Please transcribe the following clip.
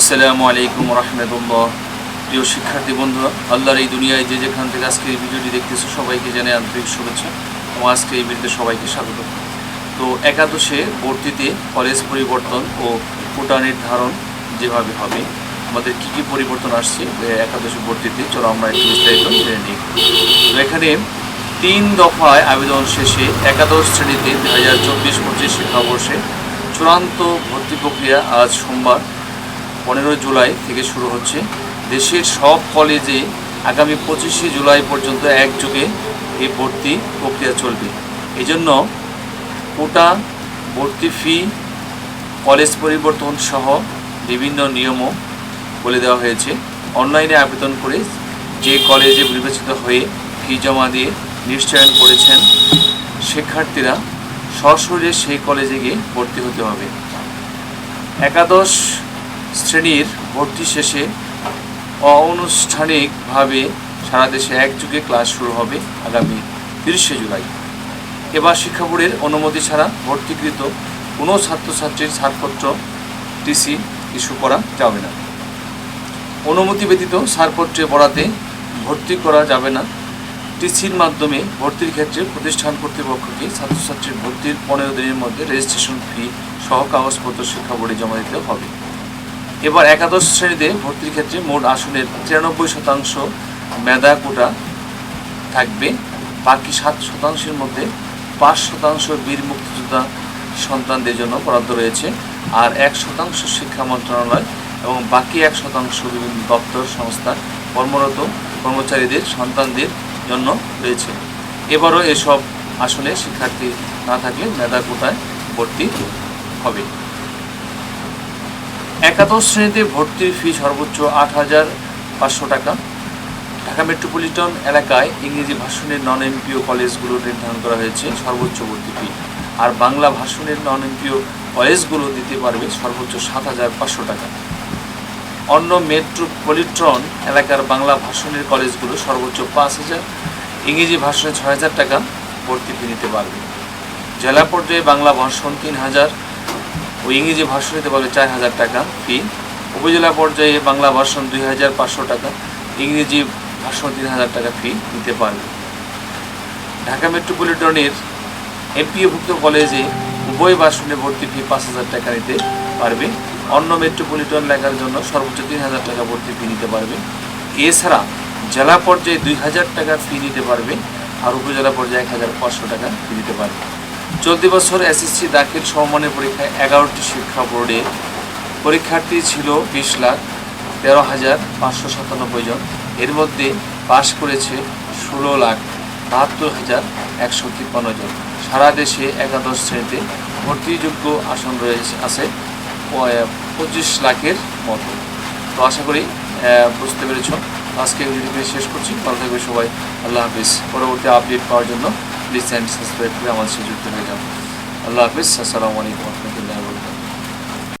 আসসালামু আলাইকুম রহমতুল্লাহ। প্রিয় শিক্ষার্থী বন্ধুরা, আল্লাহর এই দুনিয়ায় যে যেখান থেকে আজকে এই ভিডিওটি দেখতেছো, সবাইকে জানাই আন্তরিক শুভেচ্ছা এবং আজকে এই ভিডিওতে সবাইকে স্বাগত। তো একাদশে ভর্তিতে কলেজ পরিবর্তন ও কোটা নির্ধারণ যেভাবে হবে, আমাদের কি কি পরিবর্তন আসছে একাদশে ভর্তিতে, চলো আমরা একটু বিস্তারিত জেনে নিই। তো এখানে তিন দফায় আবেদন শেষে একাদশ শ্রেণীতে দু হাজার চব্বিশ পঁচিশ শিক্ষাবর্ষে চূড়ান্ত ভর্তি প্রক্রিয়া আজ সোমবার পনেরো জুলাই থেকে শুরু হচ্ছে। দেশের সব কলেজে আগামী পঁচিশে জুলাই পর্যন্ত একযোগে এই ভর্তি প্রক্রিয়া চলবে। এজন্য কোটা, ভর্তি ফি কলেজ পরিবর্তন সহ বিভিন্ন নিয়মও বলে দেওয়া হয়েছে। অনলাইনে আবেদন করে যে কলেজে বিবেচিত হয়ে ফি জমা দিয়ে নিশ্চয়ন করেছেন শিক্ষার্থীরা, সশরীরে সেই কলেজে গিয়ে ভর্তি হতে হবে। একাদশ শ্রেণির ভর্তি শেষে অনানুষ্ঠানিকভাবে সারা দেশে একযুগে ক্লাস শুরু হবে আগামী তিরিশে জুলাই। এবার শিক্ষা বোর্ডের অনুমতি ছাড়া ভর্তিকৃত কোনো ছাত্রছাত্রীর ছাড়পত্র টিসি ইস্যু করা যাবে না। অনুমতি ব্যতীত ছাড়পত্রে বরাতে ভর্তি করা যাবে না। টিসির মাধ্যমে ভর্তির ক্ষেত্রে প্রতিষ্ঠান কর্তৃপক্ষকে ছাত্রছাত্রীর ভর্তির পনেরো দিনের মধ্যে রেজিস্ট্রেশন ফি সহ কাগজপত্র শিক্ষা বোর্ডে জমা দিতে হবে। এবার একাদশ শ্রেণীতে ভর্তির ক্ষেত্রে মোট আসনের তিরানব্বই শতাংশ মেধা কোটা থাকবে। বাকি সাত শতাংশের মধ্যে পাঁচ শতাংশ বীর মুক্তিযোদ্ধা সন্তানদের জন্য বরাদ্দ রয়েছে আর এক শতাংশ শিক্ষা মন্ত্রণালয় এবং বাকি এক শতাংশ বিভিন্ন দপ্তর, সংস্থা, কর্মরত কর্মচারীদের, সন্তানদের জন্য রয়েছে। এবারও এসব আসনে শিক্ষার্থী না থাকলে মেধা কোটায় ভর্তি হবে। একাদশ শ্রেণীতে ভর্তির ফি সর্বোচ্চ আট হাজার পাঁচশো টাকা। ঢাকা মেট্রোপলিটন এলাকায় ইংরেজি ভাষণের নন এমপিও কলেজগুলো নির্ধারণ করা হয়েছে, সর্বোচ্চ ভর্তি ফি আর বাংলা ভাষণের নন এমপিও কলেজগুলো দিতে পারবে সর্বোচ্চ সাত হাজার পাঁচশো টাকা। অন্য মেট্রোপলিটন এলাকার বাংলা ভাষণের কলেজগুলো সর্বোচ্চ পাঁচ হাজার, ইংরেজি ভাষণে ছয় হাজার টাকা ভর্তি ফি নিতে পারবে। জেলা পর্যায়ে বাংলা ভাষণ তিন হাজার ও ইংরেজি ভাষণ নিতে পারবে চার হাজার টাকা ফি উপজেলা পর্যায়ে বাংলা ভাষণ দুই হাজার পাঁচশো টাকা, ইংরেজি ভাষণ তিন হাজার টাকা ফি নিতে পারবে। ঢাকা মেট্রোপলিটনের এমপিওভুক্ত কলেজে উভয় ভাষণে ভর্তি ফি পাঁচ হাজার টাকা নিতে পারবে। অন্য মেট্রোপলিটন লেখার জন্য সর্বোচ্চ তিন হাজার টাকা ভর্তি ফি নিতে পারবে। এছাড়া জেলা পর্যায়ে দুই হাজার টাকা ফি নিতে পারবে আর উপজেলা পর্যায়ে এক হাজার পাঁচশো টাকা ফি নিতে পারবে। চলতি বছর এসএসসি দাখিল সমমানের পরীক্ষায় এগারোটি শিক্ষা বোর্ডে পরীক্ষার্থী ছিল বিশ লাখ তেরো হাজার পাঁচশো সাতানব্বই জন। এর মধ্যে পাশ করেছে ষোলো লাখ বাহাত্তর হাজার একশো তিপ্পান্ন জন। সারা দেশে একাদশ শ্রেণীতে ভর্তিযোগ্য আসন রয়েছে, আছে পঁচিশ লাখের মতো। তো আশা করি বুঝতে পেরেছ। আজকে ভিডিওটি শেষ করছি। ভালো থাকবে সবাই। আল্লাহ হাফিজ। পরবর্তী আপডেট পাওয়ার জন্য প্লিজ চ্যানেল সাবস্ক্রাইব করে আমাদের সাথে যুক্ত হয়ে যাও আল্লাহ হাফিজ আসসালামু আলাইকুম